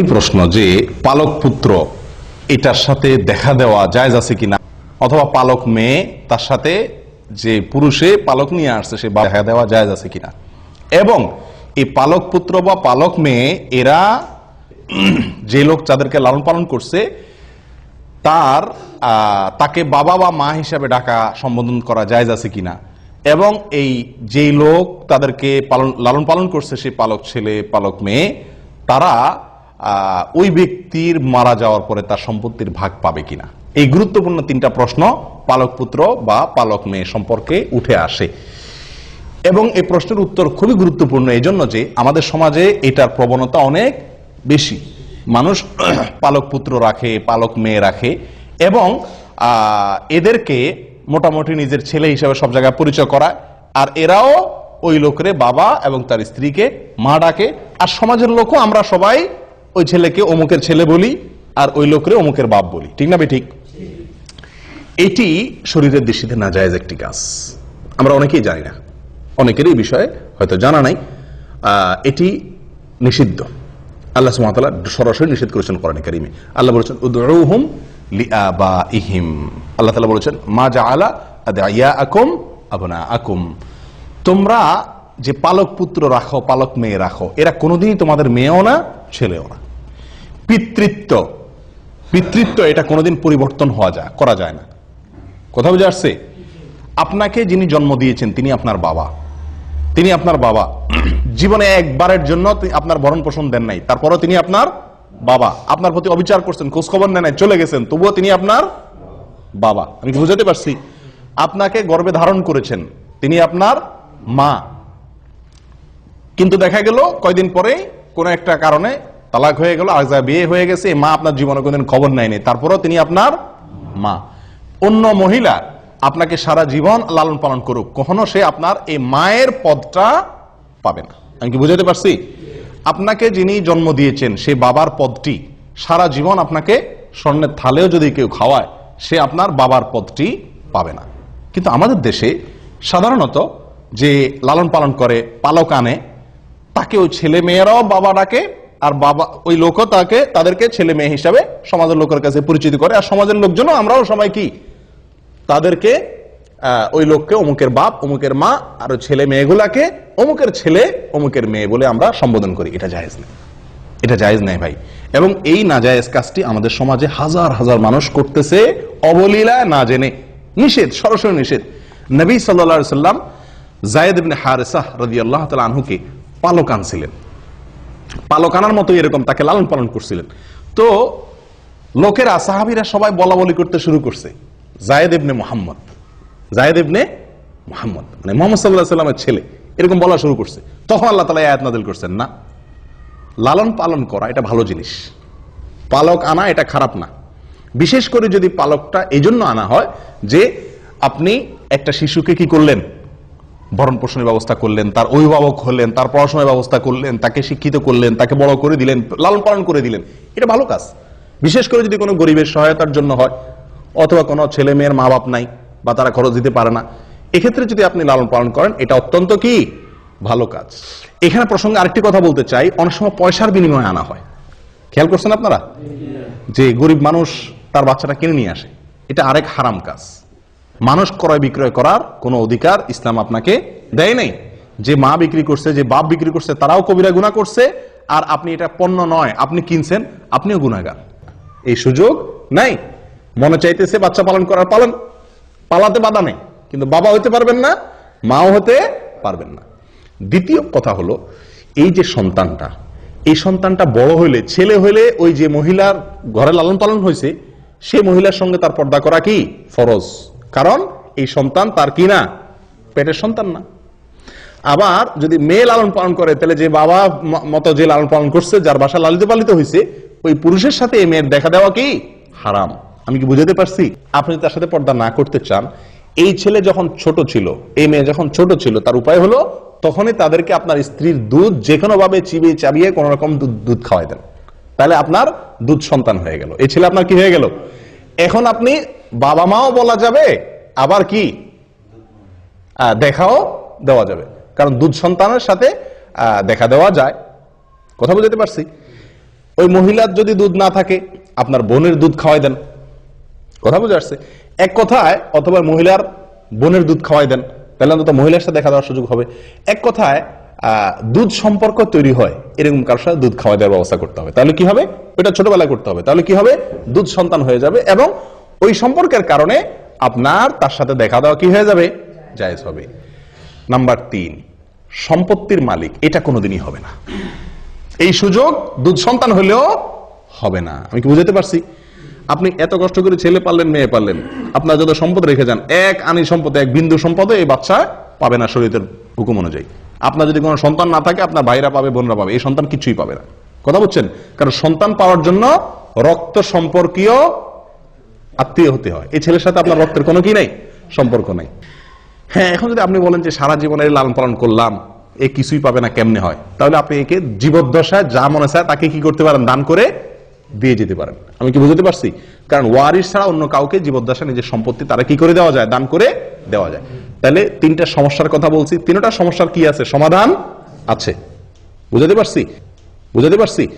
প্রশ্ন যে পালক পুত্র, এটার সাথে দেখা দেওয়া জায়জ আছে কিনা? অথবা পালক মেয়ে, তার সাথে যে পুরুষে পালক নিয়ে আসছে, সে দেখা দেওয়া জায়জ আছে কিনা? এবং এই পালক পুত্র বা পালক মেয়ে, এরা যে লোক যাদেরকে লালন পালন করছে, তার তাকে বাবা বা মা হিসাবে ডাকা সম্বোধন করা জায়জ আছে কিনা? এবং এই যেই লোক তাদেরকে পালন লালন পালন করছে সেই পালক ছেলে, পালক মেয়ে, তারা ওই ব্যক্তির মারা যাওয়ার পরে তার সম্পত্তির ভাগ পাবে কিনা? এই গুরুত্বপূর্ণ তিনটা প্রশ্ন পালক পুত্র বা পালক মেয়ে সম্পর্কে উঠে আসে। এবং এই প্রশ্নের উত্তর খুবই গুরুত্বপূর্ণ এই জন্য যে আমাদের সমাজে এটার প্রবণতা অনেক বেশি। মানুষ পালক পুত্র রাখে, পালক মেয়ে রাখে এবং এদেরকে মোটামুটি নিজের ছেলে হিসেবে সব জায়গায় পরিচয় করায় আর এরাও ওই লোকের বাবা এবং তার স্ত্রীকে মা ডাকে। আর সমাজের লোকও আমরা সবাই ওই ছেলেকে অমুকের ছেলে বলি আর ওই লোকের অমুকের বাপ বলি। ঠিক না বে ঠিক? এটি শরীরের দৃষ্টিতে না যায় একটি কাজ। আমরা অনেকেই জানি না। অনেকেরই এই বিষয়ে হয়তো জানা নাই। এটি নিষিদ্ধ। আল্লাহ সুমাতালা সরাসরি নিষেধ করেছেন কোরআন কারিমে। আল্লাহ বলেছেন, উদউহুম লিআবাইহিম আল্লাহ তাআলা বলেছেন, মা জাআলা আদাইয়াকুম আবনাআকুম। তোমরা যে পালক পুত্র রাখো পালক মেয়ে রাখো এরা কোনোদিনই তোমাদের মেয়েও না ছেলেও না। পিতৃত্ব পিতৃত্ব এটা কোনোদিন পরিবর্তন হওয়া যায় করা যায় না। কথা বুঝে আসছে? আপনাকে যিনি জন্ম দিয়েছেন তিনি আপনার বাবা। তিনি আপনার বাবা। জীবনে একবারের জন্য আপনার ভরণ পোষণ দেন নাই তারপরও তিনি আপনার বাবা। আপনার প্রতি অবিচার করছেন খোঁজ খবর নেন নাই, চলে গেছেন তবুও তিনি আপনার বাবা। আমি বুঝাতে পারছি? আপনাকে গর্বে ধারণ করেছেন তিনি আপনার মা। কিন্তু দেখা গেল কয়দিন পরে কোন একটা কারণে তালাক হয়ে গেল, আর যা বিয়ে হয়ে গেছে মা আপনার জীবনে কোনদিন খবর নেয়নি। তারপরেও তিনি আপনার মা। অন্য মহিলা আপনাকে সারা জীবন লালন পালন করুক, কখনো সে আপনার এই মায়ের পদটা পাবে না। আমি কি বুঝাতে পারছি? আপনাকে যিনি জন্ম দিয়েছেন, সে বাবার পদটি সারা জীবন আপনাকে স্বর্ণের থালেও যদি কেউ খাওয়ায়, সে আপনার বাবার পদটি পাবে না। কিন্তু আমাদের দেশে সাধারণত যে লালন পালন করে, পালক আনে তাকে ওই ছেলে মেয়েরাও বাবা ডাকে, আর বাবা, ওই লোকও তাকে, তাদেরকে ছেলে মেয়ে হিসাবে সমাজের লোকের কাছে পরিচিত করে। আর সমাজের লোকজনও আমরাও সবাই কি? তাদেরকে ওই লোককে অমুকের বাপ, অমুকের মা, আর ছেলে মেয়েগুলাকে, অমুকের ছেলে, অমুকের মেয়ে বলে আমরা সম্বোধন করি। এটা জায়েজ নেই। এটা জায়েজ নেই ভাই। এবং এই নাজায়েজ কাজটি আমাদের সমাজে হাজার হাজার মানুষ করতেছে, অবলীলা না জেনে। নিষেধ, সরাসরি নিষেধ। নবী সাল্লা সাল্লাম জায়েদ ইবনে হারেসাহ রাদিয়াল্লাহু তাআলা আনহুকে পালক আনছিলেন। পালক আনার মতো এরকম তাকে লালন পালন করছিলেন। তো লোকেরা, সাহাবীরা সবাই বলা বলি করতে শুরু করছে, জায়েদ ইবনে মোহাম্মদ। জায়েদ ইবনে মোহাম্মদ মানে মোহাম্মদ সাল্লাহ সাল্লামের ছেলে, এরকম বলা শুরু করছে। তখন আল্লাহ তালা আয়াত নাদিল করছেন, না, লালন পালন করা এটা ভালো জিনিস। পালক আনা এটা খারাপ না। বিশেষ করে যদি পালকটা এই জন্য আনা হয় যে আপনি একটা শিশুকে কি করলেন? ভরণ পোষণের ব্যবস্থা করলেন, তার অভিভাবক হলেন, তার পড়াশোনার ব্যবস্থা করলেন, তাকে শিক্ষিত করলেন, তাকে বড় করে দিলেন লালন পালন করে দিলেন। এটা ভালো কাজ। বিশেষ করে যদি কোনো গরিবের সহায়তার জন্য হয়, অথবা কোনো ছেলে মেয়ের মা বাপ নাই বা তারা খরচ দিতে পারে না, এক্ষেত্রে যদি আপনি লালন পালন করেন, এটা অত্যন্ত কি? ভালো কাজ। এখানে প্রসঙ্গে আরেকটি কথা বলতে চাই, অনেক সময় পয়সার বিনিময়ে আনা হয়। খেয়াল করছেন আপনারা? যে গরিব মানুষ তার বাচ্চাটা কিনে নিয়ে আসে, এটা আরেক হারাম কাজ। মানুষ ক্রয় বিক্রয় করার কোনো অধিকার ইসলাম আপনাকে দেয় নাই। যে মা বিক্রি করছে, যে বাপ বিক্রি করছে, তারাও কবিরা গুণা করছে, আর আপনি এটা পণ্য নয়, আপনি কিনছেন, আপনিও গুণাগার এই সুযোগ নাই। মনে চাইতেছে বাচ্চা পালন করার পালন, পালাতে বাধা নেই, কিন্তু বাবা হতে পারবেন না, মাও হতে পারবেন না। দ্বিতীয় কথা হলো, এই যে সন্তানটা, এই সন্তানটা বড় হইলে, ছেলে হইলে ওই যে মহিলার ঘরে লালন পালন হয়েছে সে মহিলার সঙ্গে তার পর্দা করা কি? ফরজ। কারণ এই সন্তান তার কি না? পেটের সন্তান না। আবার যদি মেয়ে লালন পালন করে, তাহলে যে বাবা মতো যে লালন পালন করছে, যার বাসা লালিত পালিত হয়েছে ওই পুরুষের সাথে এই মেয়ের দেখা দেওয়া কি? হারাম। আমি কি বুঝাতে পারছি? আপনি তার সাথে পর্দা না করতে চান, এই ছেলে যখন ছোট ছিল, এই মেয়ে যখন ছোট ছিল, তার উপায় হলো তখনই তাদেরকে আপনার স্ত্রীর দুধ যে কোনো ভাবে চিবিয়ে চাবিয়ে কোন রকম দুধ খাওয়াই দেন। তাহলে আপনার দুধ সন্তান হয়ে গেল। এই ছেলে আপনার কি হয়ে গেল? এখন আপনি বাবা মাও বলা যাবে, আবার কি? দেখাও, দেওয়া যাবে। কারণ দুধ সন্তানের সাথে দেখা দেওয়া যায়। কথা বুঝতে পারছি? ওই মহিলার যদি দুধ না থাকে, আপনার বোনের দুধ খাওয়াই দেন। কথা বুঝে আসছে? এক কথায়, অথবা মহিলার বোনের দুধ খাওয়াই দেন। তাহলে অন্তত মহিলার সাথে দেখা দেওয়ার সুযোগ হবে। এক কথায় দুধ সম্পর্ক তৈরি হয়, এরকম কারোর সাথে দুধ খাওয়া দেওয়ার ব্যবস্থা করতে হবে। তাহলে কি হবে? ওইটা ছোটবেলায় করতে হবে। তাহলে কি হবে? দুধ সন্তান হয়ে যাবে এবং ওই সম্পর্কের কারণে আপনার তার সাথে দেখা দেওয়া কি হয়ে যাবে? জায়েজ হবে। নাম্বার তিন, সম্পত্তির মালিক, এটা কোনোদিনই হবে না। এই সুযোগ দুধ সন্তান হলেও হবে না। আমি কি বুঝাতে পারছি? আপনি এত কষ্ট করে ছেলে পারলেন মেয়ে পারলেন আপনার যত সম্পদ রেখে যান, এক আনি সম্পদ, এক বিন্দু সম্পদ এই বাচ্চা পাবে না শরীরের হুকুম অনুযায়ী। আপনার যদি কোনো সন্তান না থাকে, আপনার ভাইরা পাবে, বোনরা পাবে, এই সন্তান কিছুই পাবে না। কথা বলছেন? কারণ সন্তান পাওয়ার জন্য রক্ত সম্পর্কীয় আত্মীয় হতে হয়। এই ছেলের সাথে আপনার রক্তের কোনো কি নেই? সম্পর্ক নেই। হ্যাঁ এখন যদি আপনি বলেন যে সারা জীবনের লালন পালন করলাম, এ কিছুই পাবে না, কেমনে হয়? তাহলে আপনি একে জীবদ্দশায় যা মনে চায় তাকে কি করতে পারেন? দান করে দিয়ে যেতে পারেন। আমি কি বুঝতে পারছি? কারণ ওয়ারিস ছাড়া অন্য কাউকে জীবদ্দশা নিজের সম্পত্তি তারা কি করে দেওয়া যায়? দান করে দেওয়া যায়। তাহলে তিনটা সমস্যার কথা বলছি। তিনটা সমস্যার কি আছে? সমাধান আছে। বুঝাতে পারছি? বুঝাতে পারছি?